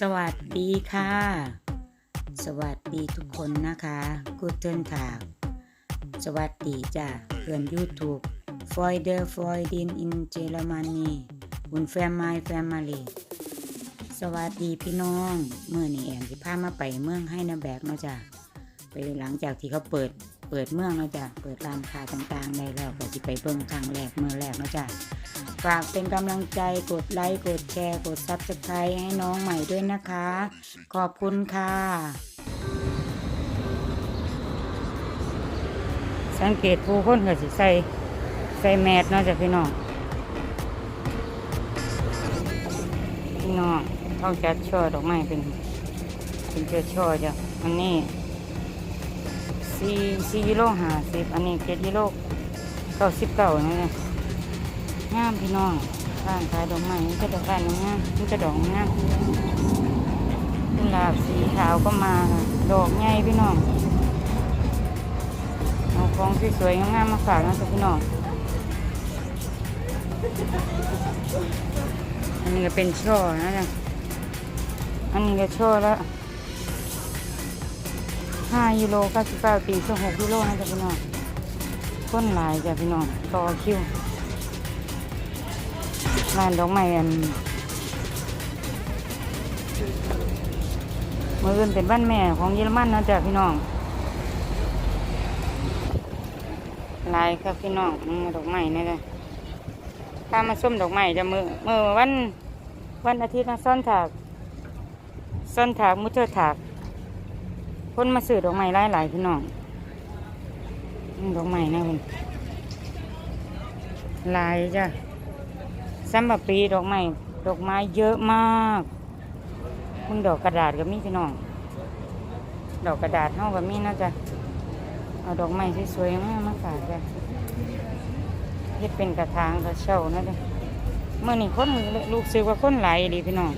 สวัสดีค่ะ สวัสดีทุกคนนะคะกูเทินถากสวัสดีจ้ะเพื่อน YouTube f o i d e r f o i d i n in Germany บุญแฟมไมแฟมิลีสวัสดีพี่น้องเมื่อนี่แอนสิพามาไปเมืองให้นาแบกเนาะจ้ะไปหลังจากที่เขาเปิด เปิดเมืองนะจ้ะเปิดร้านค้าต่างๆได้แล้วก็สิไปเบิ่งครั้งแรกเมื่อแรกนะจ้ะฝากเป็นกำลังใจกดไลค์กดแชร์กด Subscribe ให้น้องใหม่ด้วยนะคะ ขอบคุณค่ะ สังเกตผู้คนก็สิใส่ใส่แมสเนาะจ้ะพี่น้องพี่น้องเขาจัดช่อดอกไม้เป็นเป็นเชือช่อจ้ะอันนี้ สี่สี่กิโลห้าสิบอันนี้เจ็ดกิโลเก้าสิบเก้านี่นะงามพี่น้องร้านขายดอกไม้มันจะดอกร้านงามมันจะดอกงามกุหลาบสีขาวก็มาดอกใหญ่พี่น้องเอาของสวยๆงามๆมาฝากนะจ๊ะพี่น้องอันนี้ก็เป็นช่อนะจ๊ะอันนี้ก็ช่อละ ห้ายูโรเก้าสิบเก้าปีช่งหกยูโรนะจ๊ะพี่น้องคนหลายจ้ะพี่น้องต่อคิวร้านดอกไม้อันมืออื่นเป็นบ้านแม่ของเยอรมันนะจ๊ะพี่น้องหลายครับพี่น้องดอกไม้นี่เลยถ้ามาส้มดอกไม้จะมือมือวันวันอาทิตย์นะซ่อนถากซ่อนถากมุเตอถาก คนมาซื้อดอกไม้หลายหลายพี่น้องดอกไม้นะคุณลายจ้ะสำหรับปีดอกไม้ดอกไม้เยอะมากมึงดอกกระดาษก็มีพี่น้อง ดอกกระดาษเท่ากับมีนะจ๊ะเอาดอกไม้สวยๆมามาฝากจ้ะเฮ็ดเป็นกระถางกระเช้านะจ๊ะเมื่อนี้คนลูกซื้อว่าคนไหลดีพี่น้อง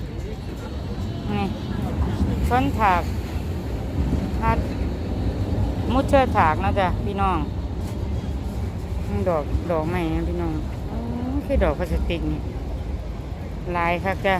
นี่ส้นถาก มุดเชือถากนะจ๊ะพี่น้อง ดอกดอกไม้นะพี่น้องอคือดอกพลาสติกนี่ลายครับจ้ะ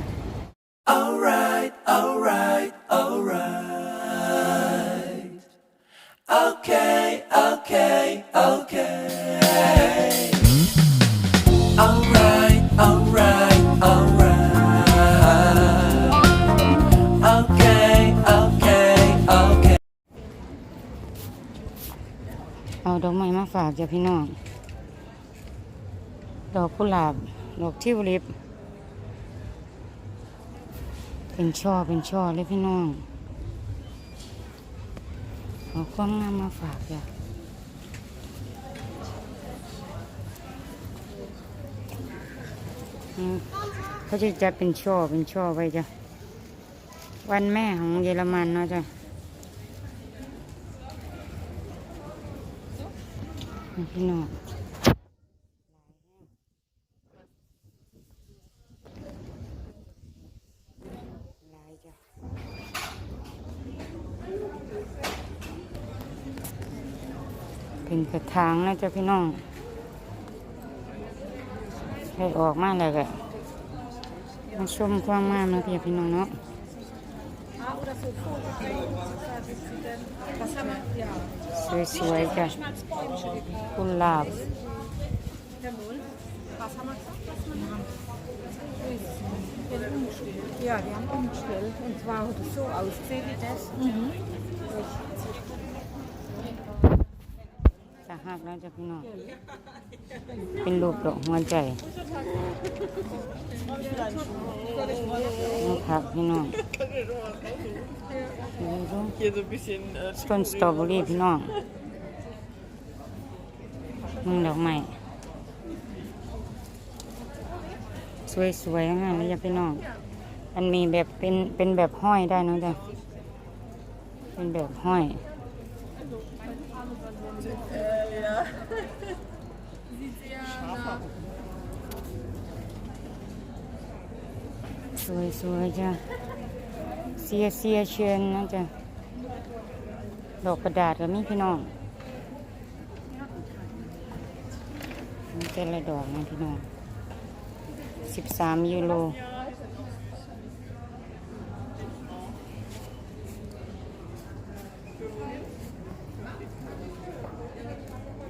ฝากจ้ะพี่น้อง ดอกกุหลาบ ดอกทิวลิป เป็นช่อ เป็นช่อเลยพี่น้อง เอาความงามมาฝากจ้ะเขาจะจัดเป็นช่อ เป็นช่อไว้จ้ะ วันแม่ของเยอรมันเนาะจ้ะ พี่น้องเป็นกระถางนะจ๊ะพี่น้องให้ออกมาแล้วก็มาชมความงามนะพี่พี่น้องเนาะ สวยๆจ้ะกุหลาบ Ja, die haben umgestellt. Und zwar hat es so ausgesehen wie das. จะ หักแล้วจ้ะพี่น้อง เป็นรูปดอกหัวใจนะครับพี่น้องต้นสตรอเบอรี่พี่น้องมึงดอกไม้สวยๆงามเลยจ้ะพี่น้อง มันมีแบบเป็นเป็นแบบห้อยได้นอะจ้ะเป็นแบบห้อย สวยๆจ้ะเสียเสียเชนนะจ้ะดอกกระดาษก็มีพี่น้องนี่แต่ละดอกนะพี่น้องสิบสามยูโร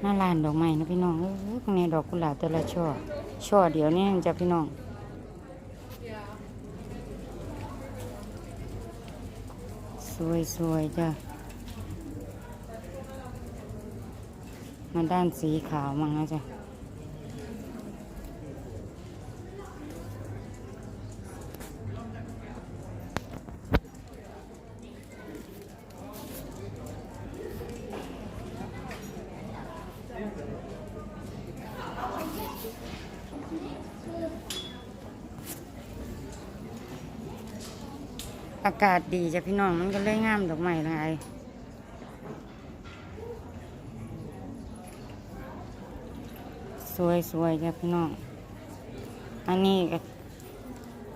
น้าลานดอกไม้นะพี่น้องเออข้างในดอกกุหลาบแต่ละช่อ ช่อเดียวนี่จ้ะพี่น้องสวยสวยๆจ้ะ มาด้านสีขาวมั้งนะจ๊ะ อากาศดีจ้ะพี่น้องมันก็เลยงามดอกไม้หลายสวยสวยจ้ะพี่น้อง อันนี้ก็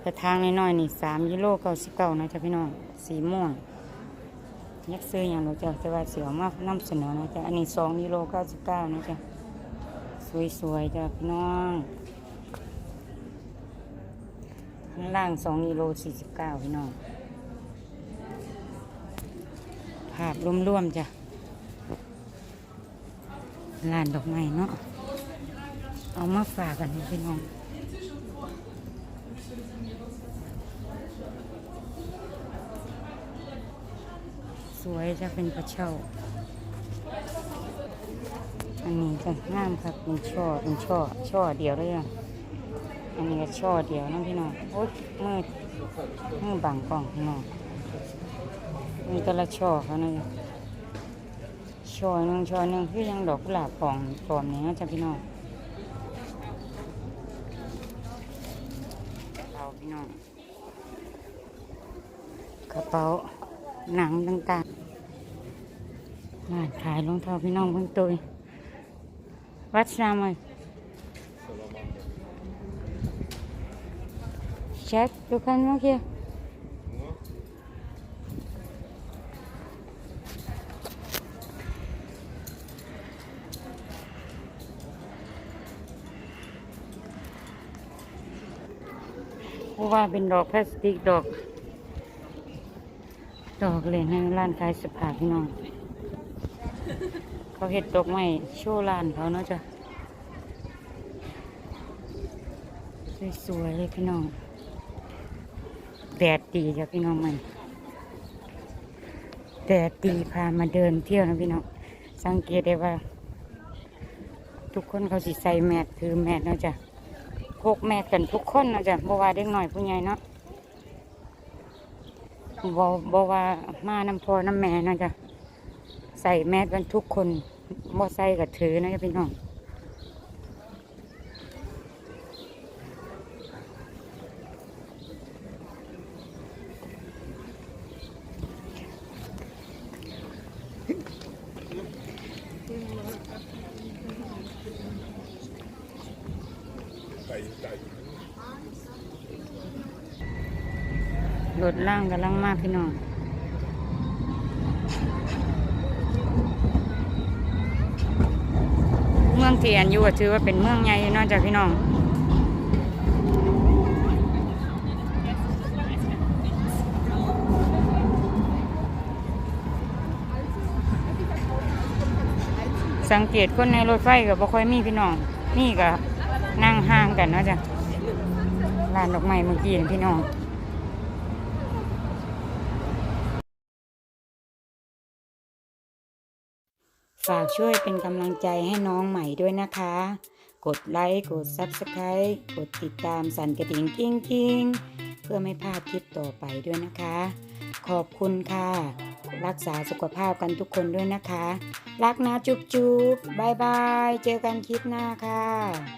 กระทางน้อยๆนี่สามกิโลเก้าสิบเก้านะจ้ะพี่น้อง สีม่วงยักซื้ออย่างเราจะจะว่าเสียวมากน้ำเสนอนะจ๊ะอันนี้สองกิโลเก้าสิบเก้านะจ๊ะสวยๆจ้ะพี่น้องข้างล่างสองกิโลสี่สิบเก้าพี่น้อง ภาพร่วมๆจ้ะลานดอกไม้เนาะเอามาฝากกันพี่น้องสวยจะเป็นกระเช้า อันนี้จะงามครับเป็นช่อเป็นช่อช่อเดียวเลยอะอันนี้ก็ช่อเดียวนะพี่น้องโอ๊ยมืดมืดบังกล้องพี่น้อง มีแต่ละช่อเขานะช่อหนึ่งช่อหนึ่งคือยังดอกกุหลาบปองปลอมนี่นะจ๊ะพี่น้องกระเป๋าพี่น้องกระเป๋าหนังต่างๆร้านขายรองเท้าพี่น้องเพิ่งตัววัดสามเลยเช็คดูกันเมื่อกี้ เพ ราะว่าเป็นดอกพลาสติกดอก ดอกเลยในร้านขายสภาพี่น้อง เขาเห็ดดอกไม้โชว์ร้านเขาเนาะจ้ะสวยๆเลยพี่น้องแดดดีจ้ะพี่น้องมันแดดดีพามาเดินเที่ยวนะพี่น้องสังเกตได้ว่า ทุกคนเขาสิใส่แมสถือแมสเนาะจ้ะ พกแม่กันทุกคนนะจ๊ะบ่ว่าเด็กหน่อยผู้ใหญ่เนาะบ่บ่ว่ามาน้ำพอน้ำแม่นะจ๊ะใส่แมสกันทุกคนบ่ใส่กับถือนะจ๊ะพี่น้อง รถล่างกำลังมากพี่น้องเมืองเทียนอยู่ก็ถือว่าเป็นเมืองใหญ่อยู่เนอกจากพี่น้องสังเกตคนในรถไฟก็บ่ค่อยมีพี่น้อง นี่ก็นั่งห่างกันเนาะจ้ะร้านดอกไม้เมื่อกี้นี่พี่น้องากช่วยเป็นกำลังใจให้น้องใหม่ด้วยนะคะ กดไลค์ กด Subscribe กดติดตามสั่นกระดิ่งกิ้งกิ้งเพื่อไม่พลาดคลิปต่อไปด้วยนะคะ ขอบคุณค่ะ รักษาสุขภาพกันทุกคนด้วยนะคะ รักนะจุ๊บจุ๊บบายบาย เจอกันคลิปหน้าค่ะ